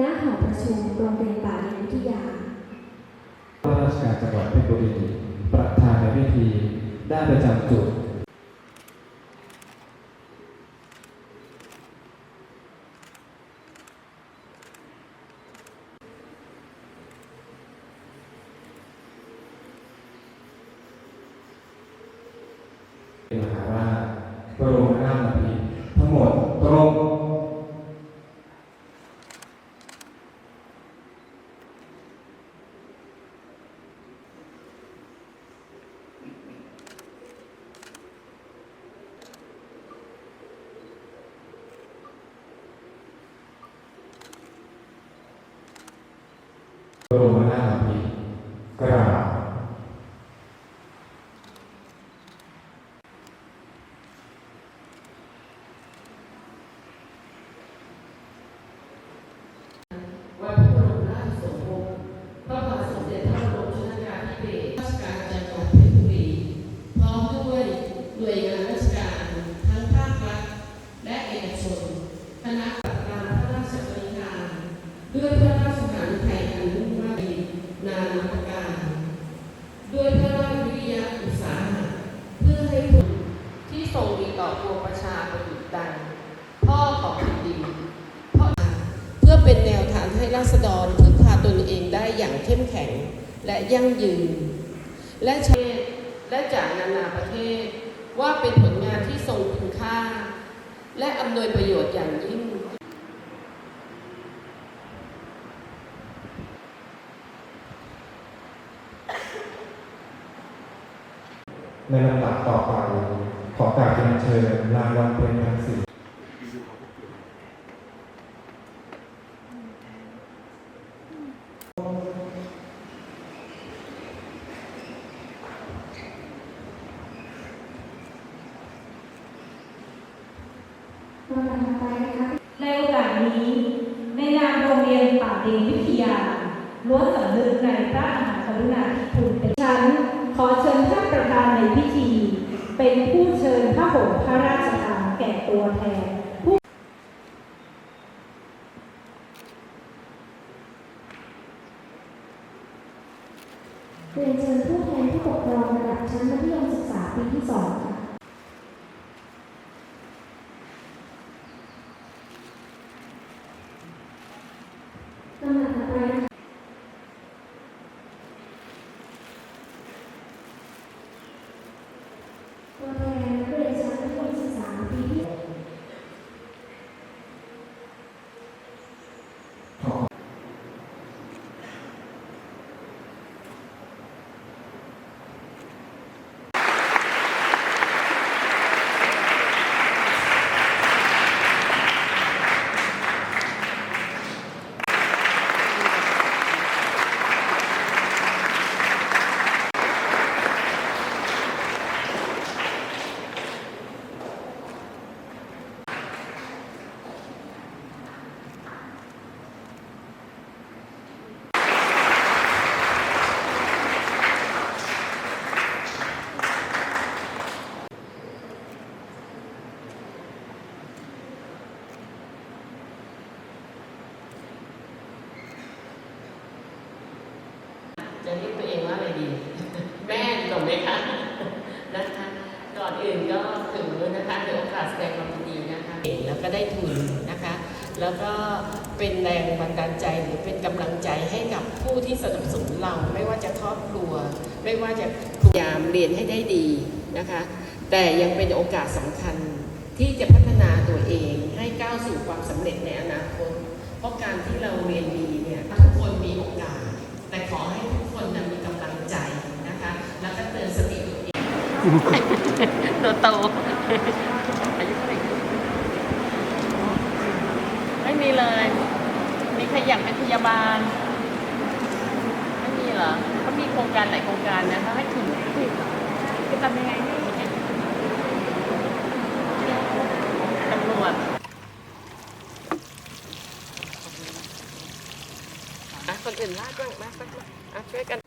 ณหอประชุมโรงเรียนป่าเรียนวิทยาว่าราชการจังหวัดเพชรบุรีประธานในพิธีได้ประจำจุดมหาราชบรมราชบพิตรทั้งหมดตรง บรมนาถบพิตรกราบ วัดพระบรมราชสมภพพระบาทสมเด็จพระบรมชนกาธิเบศรราชการจังหวัดเพชรบุรี พร้อมด้วยหน่วยงานราชการทั้งภาครัฐและเอกชน คณะปฏิบัติพระราชบริการด้วยพระราชหฤทัยอันมุ่งมั่นนานาประการ ด้วยพระราชวิริยะอุตสาหะเพื่อให้ผล ทรงมีต่อปวงประชาประดุจดังพ่อของแผ่นดินพ่อเพื่อเป็นแนวทางให้ราษฎรพึ่งพาตนเองได้อย่างเข้มแข็งและยั่งยืน และเชษและจากนานาประเทศว่าเป็นผลงานที่ทรงคุณค่า และอำนวยประโยชน์อย่างยิ่งในลำดับต่อไป ขอกราบเรียนเชิญนางวันเพ็ญรังสีลำดับต่อไปนะคะในโอกาสนี้ ในนามโรงเรียนป่าเดนวิทยาล้วนสำนึกในพระมหากรุณาธิคุณเป็นฉันขอเชิญท่านประธานในพิธี เป็นผู้เชิญพระหงส์พระราชทานแก่ตัวแทนผู้ เรียนเชิญผู้แทนผู้ปกครองระดับชั้นมัธยมศึกษาปีที่สองค่ะลำดับต่อไปนะคะตัวแทนนักเรียนชั้นมัธยมศึกษาปีที่ จะเรียกตัวเองว่าอะไรดี แม่ตรงไหมคะนะคะก่อนอื่นก็ถึงนะคะในโอกาสแสดงความยินดีนะคะแล้วก็ได้ทุนนะคะ แล้วก็เป็นแรงบันดาลใจหรือเป็นกำลังใจให้กับผู้ที่สนับสนุนเราไม่ว่าจะครอบครัว ไม่ว่าจะพยายามเรียนให้ได้ดีนะคะ แต่ยังเป็นโอกาสสำคัญที่จะพัฒนาตัวเองให้ก้าวสู่ความสำเร็จในอนาคต เพราะการที่เราเรียนดีเนี่ยทุกคนมีโอกาส แต่ขอให้ทุกคนนะมีกำลังใจนะคะ แล้วก็เตือนสติตัวเอง ตัวโตอายุเท่าไหร่ไม่มีเลย มีใครอยากเป็นพยาบาล ไม่มีเหรอเขามีโครงการหลายโครงการนะเขาให้ทุนจะทำยังไงให้ตำรวจอะคนอื่นลากบ้างมาสักมาอะช่วยกัน